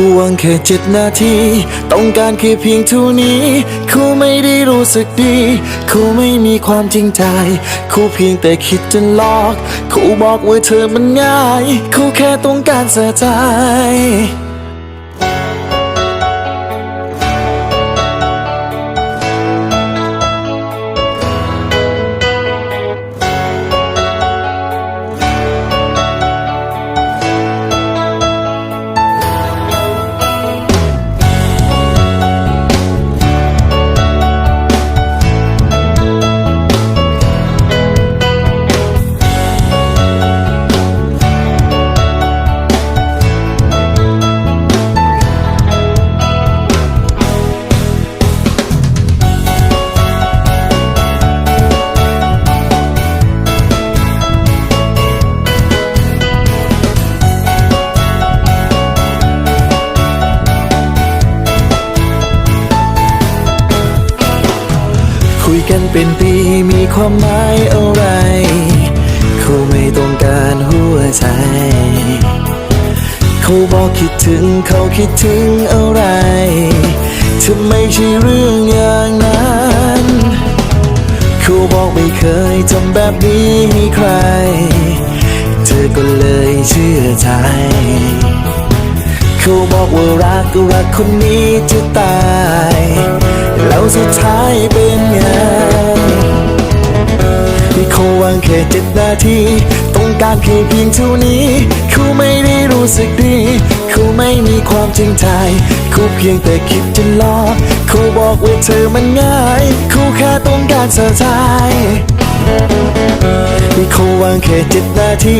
ควงแค่เจ็ดนาที ต้องการแค่เพียงเท่านี้ครูไม่ได้รู้สึกดีครูไม่มีความจริงใจครูเพียงแต่คิดจะหลอกครูบอกว่าเธอมันง่ายครูแค่ต้องการเสียใจ คุยกันเป็นปีมีความหมายอะไรเขาไม่ต้องการหัวใจ เขาบอกคิดถึงเขาคิดถึงอะไรเธอไม่ใช่เรื่องอย่างนั้นเขาบอกไม่เคยทำแบบนี้ให้ใคร เธอก็เลยเชื่อใจเขาบอกว่ารักก็รักคนนี้จะตาย แล้วสุดท้ายเป็นไงที่เขาวางแค่เจ็ดนาทีต้องการแค่เพียงเท่านี้เขาไม่ได้รู้สึกดีเขาไม่มีความจริงใจเขาเพียงแต่คิดจะหลอกเขาบอกว่าเธอมันง่ายเขาแค่ต้องการเสียใจที่เขาวางแค่เจ็ดนาที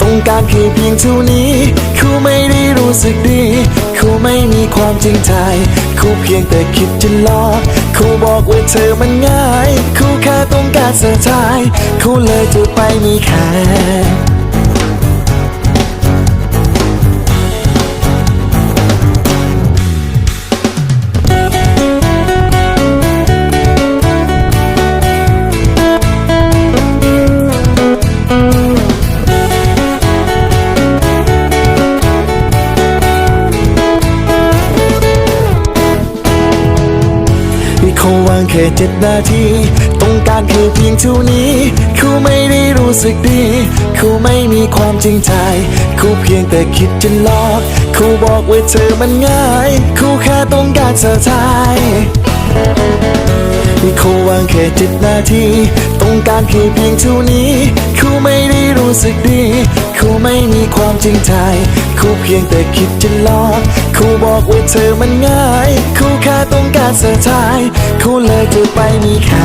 ต้องการแค่เพียงเท่านี้เขาไม่ได้รู้สึกดี ไม่มีความจริงใจคู่เพียงแต่คิดจะหลอกคู่บอกว่าเธอมันง่าย คู่แค่ต้องการเสียใจคู่เลยจะไปมีแค่ เขาวางแค่เจ็ดนาที ต้องการแค่เพียงเท่านี้ เขาไม่ได้รู้สึกดี เขาไม่มีความจริงใจ เขาเพียงแต่คิดจะหลอก เขาบอกว่าเธอมันง่าย เขาแค่ต้องการเสียใจที่ เขาวางแค่เจ็ดนาที ต้องการแค่เพียงเท่านี้ เขาไม่ได้รู้สึกดี เขาไม่มีความจริงใจ เขาเพียงแต่คิดจะหลอก เขาบอกว่าเธอมันง่าย เขาแค่ต้องการเสียใจเขาเลยจะไปมีแค่